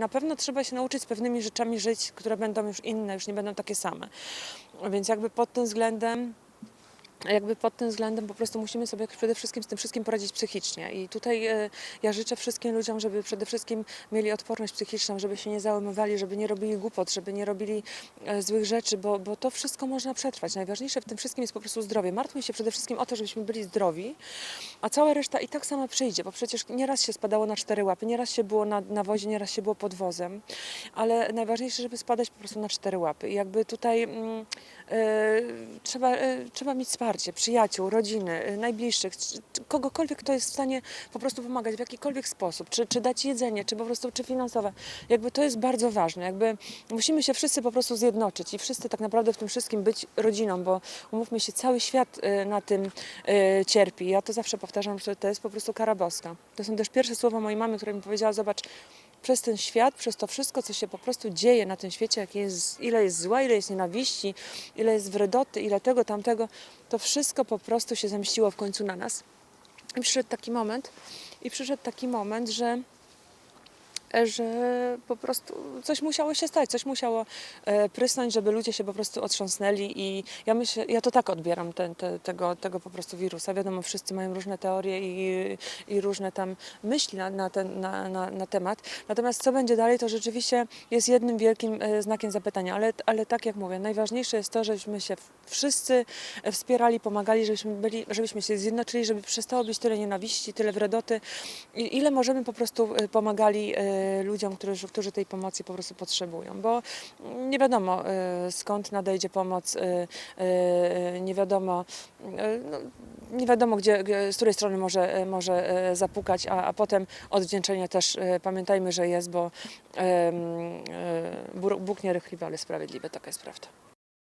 Na pewno trzeba się nauczyć z pewnymi rzeczami żyć, które będą już inne, już nie będą takie same. Więc jakby pod tym względem jakby pod tym względem po prostu musimy sobie przede wszystkim z tym wszystkim poradzić psychicznie. I tutaj e, ja życzę wszystkim ludziom, żeby przede wszystkim mieli odporność psychiczną, żeby się nie załamywali, żeby nie robili głupot, żeby nie robili e, złych rzeczy, bo, bo to wszystko można przetrwać. Najważniejsze w tym wszystkim jest po prostu zdrowie. Martwmy się przede wszystkim o to, żebyśmy byli zdrowi, a cała reszta i tak sama przyjdzie, bo przecież nieraz się spadało na cztery łapy, nieraz się było na, na wozie, nieraz się było pod wozem, ale najważniejsze, żeby spadać po prostu na cztery łapy. I jakby tutaj mm, trzeba, e, trzeba mieć wsparcie, przyjaciół, rodziny, e, najbliższych, kogokolwiek, kto jest w stanie po prostu pomagać w jakikolwiek sposób, czy, czy dać jedzenie, czy po prostu, czy finansowe. Jakby to jest bardzo ważne, jakby musimy się wszyscy po prostu zjednoczyć i wszyscy tak naprawdę w tym wszystkim być rodziną, bo umówmy się, cały świat e, na tym e, cierpi. Ja to zawsze powtarzam, że to jest po prostu kara boska. To są też pierwsze słowa mojej mamy, która mi powiedziała, zobacz, przez ten świat, przez to wszystko, co się po prostu dzieje na tym świecie, jest, ile jest zła, ile jest nienawiści, ile jest wredoty, ile tego, tamtego, to wszystko po prostu się zemściło w końcu na nas. I przyszedł taki moment, i przyszedł taki moment, że że po prostu coś musiało się stać, coś musiało e, prysnąć, żeby ludzie się po prostu otrząsnęli i ja myślę, ja to tak odbieram ten, te, tego, tego po prostu wirusa. Wiadomo, wszyscy mają różne teorie i, i różne tam myśli na, na, ten, na, na, na temat. Natomiast co będzie dalej, to rzeczywiście jest jednym wielkim e, znakiem zapytania, ale, ale tak jak mówię, najważniejsze jest to, żebyśmy się wszyscy wspierali, pomagali, żebyśmy, byli, żebyśmy się zjednoczyli, żeby przestało być tyle nienawiści, tyle wredoty. I ile możemy po prostu e, pomagali ludziom, którzy, którzy tej pomocy po prostu potrzebują, bo nie wiadomo e, skąd nadejdzie pomoc, e, nie wiadomo, no, nie wiadomo gdzie, z której strony może, może zapukać, a, a potem odwdzięczenie też pamiętajmy, że jest, bo Bóg Bóg nierychliwy, ale sprawiedliwy, taka jest prawda.